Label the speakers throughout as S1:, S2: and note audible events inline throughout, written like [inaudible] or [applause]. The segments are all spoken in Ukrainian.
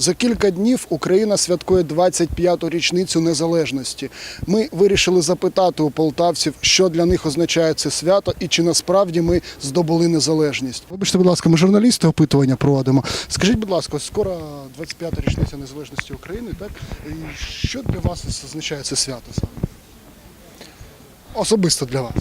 S1: За кілька днів Україна святкує 25-ту річницю незалежності. Ми вирішили запитати у полтавців, що для них означає це свято і чи насправді ми здобули незалежність. Вибачте, будь ласка, ми журналісти опитування проводимо. Скажіть, будь ласка, скоро 25-та річниця незалежності України, так? І що для вас означає це свято саме? Особисто для вас.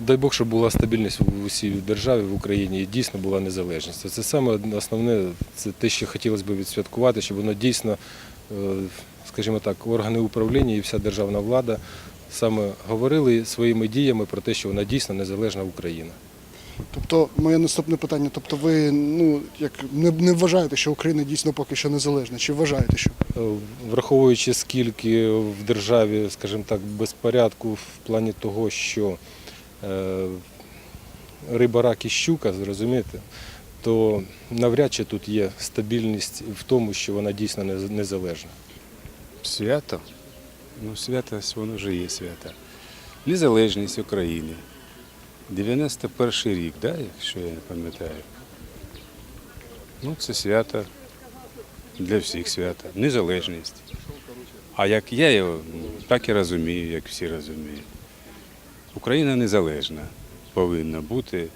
S2: Дай Бог, щоб була стабільність в усій державі в Україні і дійсно була незалежність. Це саме основне, це те, що хотілося б відсвяткувати, щоб воно дійсно, е, скажімо так, органи управління і вся державна влада саме говорили своїми діями про те, що вона дійсно незалежна Україна.
S1: Тобто, моє наступне питання: тобто, ви ну як не, не вважаєте, що Україна дійсно поки що незалежна? Чи вважаєте, що?
S2: Е, Враховуючи скільки в державі, скажімо так, безпорядку в плані того, що риба, рак і щука, зрозумієте, то навряд чи тут є стабільність в тому, що вона дійсно незалежна.
S3: Свято? Ну, свято воно вже є свято. Незалежність України. 91 рік, да, якщо я не пам'ятаю. Ну, це свято для всіх свято. Незалежність. А як я його, так і розумію, як всі розуміють. Україна незалежна повинна бути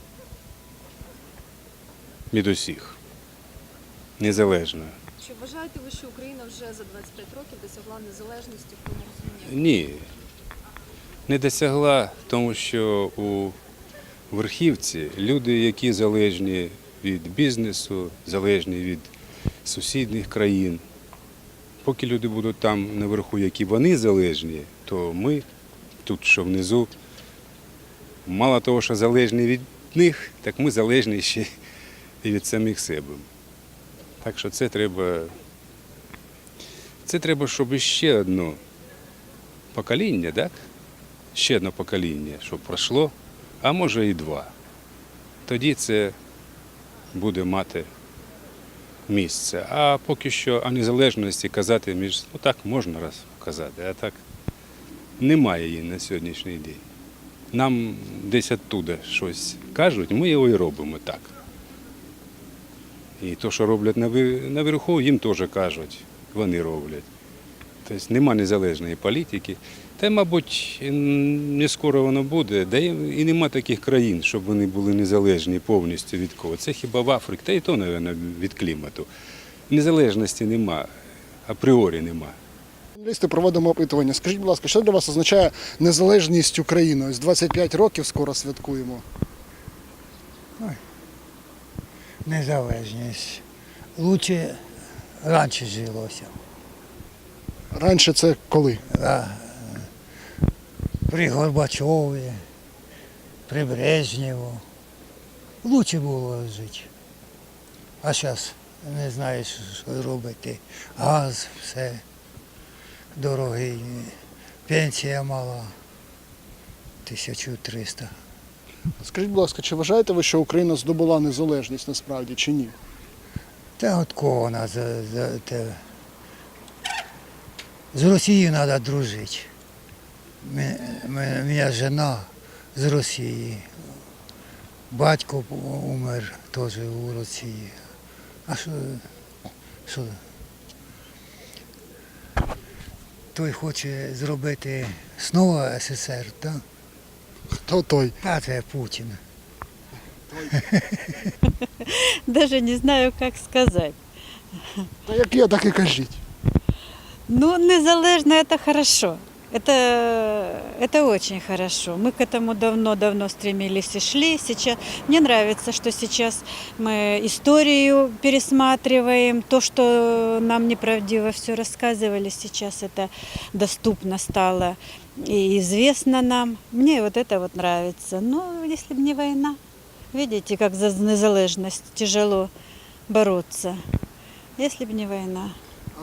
S3: від усіх. Незалежна.
S4: Чи вважаєте ви, що Україна вже за 25 років досягла незалежності в тому розумінні?
S3: Ні, не досягла, тому що у верхівці люди, які залежні від бізнесу, залежні від сусідніх країн. Поки люди будуть там наверху, які вони залежні, то ми тут, що внизу, мало того, що залежні від них, так ми залежні ще і від самих себе. Так що це треба. Це треба, щоб ще одно покоління, так? Ще одне покоління, щоб пройшло, а може і два. Тоді це буде мати місце. А поки що о незалежності казати між. Ну так можна раз казати, а так немає її на сьогоднішній день. Нам десь оттуда щось кажуть, ми його і робимо так. І то, що роблять наверху, їм теж кажуть, вони роблять. Тобто нема незалежної політики. Та, мабуть, не скоро воно буде. Да і нема таких країн, щоб вони були незалежні повністю від кого. Це хіба в Африці, та і то, мабуть, від клімату. Незалежності нема, апріорі нема.
S1: Журналісти проводимо опитування. Скажіть, будь ласка, що для вас означає незалежність України? Ось 25 років скоро святкуємо.
S5: незалежність. Лучше раніше жилося.
S1: Раніше це коли?
S5: Да. При Горбачові, при Брежнєву. Лучше було жити. А зараз не знаєш, що робити. Газ, все дорогий, пенсія мала. 1300.
S1: Скажіть, будь ласка, чи вважаєте ви, що Україна здобула незалежність насправді чи ні?
S5: Та от кого вона за, за те. З Росією треба дружити. Моя жена з Росії. Батько умер теж у Росії. А що? що? Той хоче зробити знову СССР, так?
S1: Хто той?
S5: А це Путін. [laughs]
S6: Даже не знаю, як сказати.
S1: Та як я, так і кажіть.
S6: Ну, незалежно це хорошо. Это, это очень хорошо. Мы к этому давно-давно стремились и шли. Сейчас мне нравится, что сейчас мы историю пересматриваем. То, что нам неправдиво все рассказывали, сейчас это доступно стало и известно нам. Мне вот это вот нравится. Но если бы не война, видите, как за незалежность тяжело бороться. Если бы не война.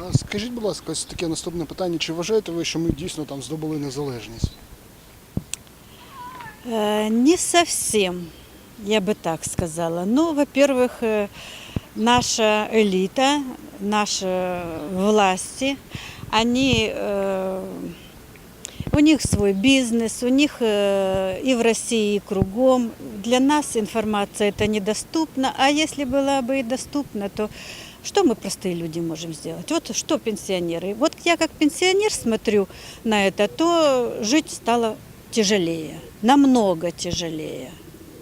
S1: А скажіть, будь ласка, ось таке наступне питання. Чи вважаєте ви, що ми дійсно там здобули незалежність?
S6: Э, Не совсем, я бы так сказала. Ну, во-первых, э, наша элита, наши власти, они, э, у них свой бизнес, у них э, и в России, и кругом. Для нас информация это недоступна, а если была бы и доступна, то Что мы, простые люди, можем сделать? Вот что пенсионеры? Вот я как пенсионер смотрю на это, то жить стало тяжелее, намного тяжелее.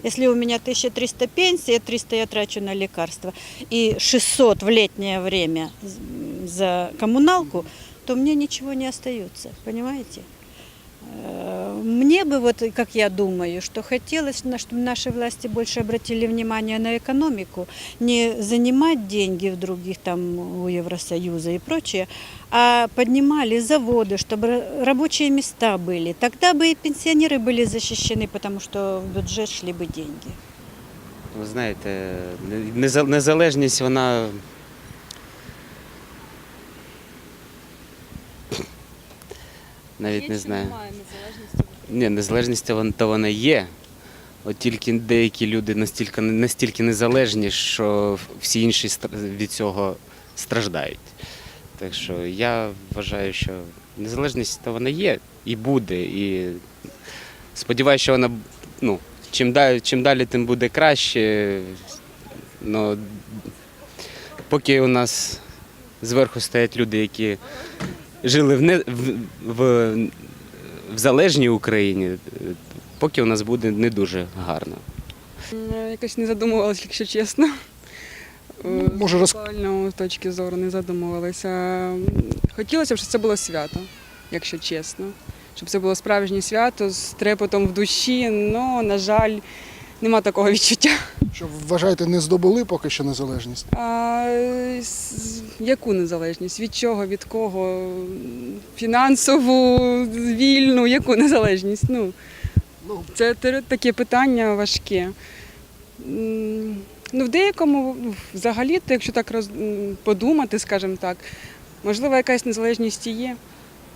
S6: Если у меня 1300 пенсии, 300 я трачу на лекарства, и 600 в летнее время за коммуналку, то мне ничего не остается, понимаете? Э, Мне бы, вот как я думаю, что хотелось, на- чтобы наши власти больше обратили внимание на экономику, не занимать деньги в других, там, у Евросоюза и прочее, а поднимали заводы, чтобы ра- рабочие места были. Тогда бы и пенсионеры были защищены, потому что в бюджет шли бы деньги.
S7: Ви знаєте, неза- незалежність вона. Навіть
S4: Є
S7: не знаю.
S4: Немає незалежності.
S7: Ні, незалежність то вон- то вона є. От тільки деякі люди настільки, настільки незалежні, що всі інші стр- від цього страждають. Так що я вважаю, що незалежність то вона є і буде. І сподіваюся, що вона ну, чим далі, чим далі, тим буде краще. Ну, поки у нас зверху стоять люди, які жили в, не, в, в, в залежній Україні, поки у нас буде не дуже гарно.
S8: Якось не задумувалася, якщо чесно. Е,
S1: може, роз-
S8: З точки зору не задумувалася. Хотілося б, щоб це було свято, якщо чесно. Щоб це було справжнє свято з трепетом в душі, але, на жаль, нема такого [laughs] відчуття.
S1: Що вважаєте, не здобули поки що незалежність?
S8: А яку незалежність? Від чого, від кого? Фінансову, вільну, яку незалежність? Ну, це таке питання важке. Ну, в деякому, ну, взагалі, то якщо так роз, подумати, скажімо так, можливо, якась незалежність і є,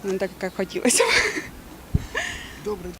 S8: не так, як хотілося б.
S1: Добре.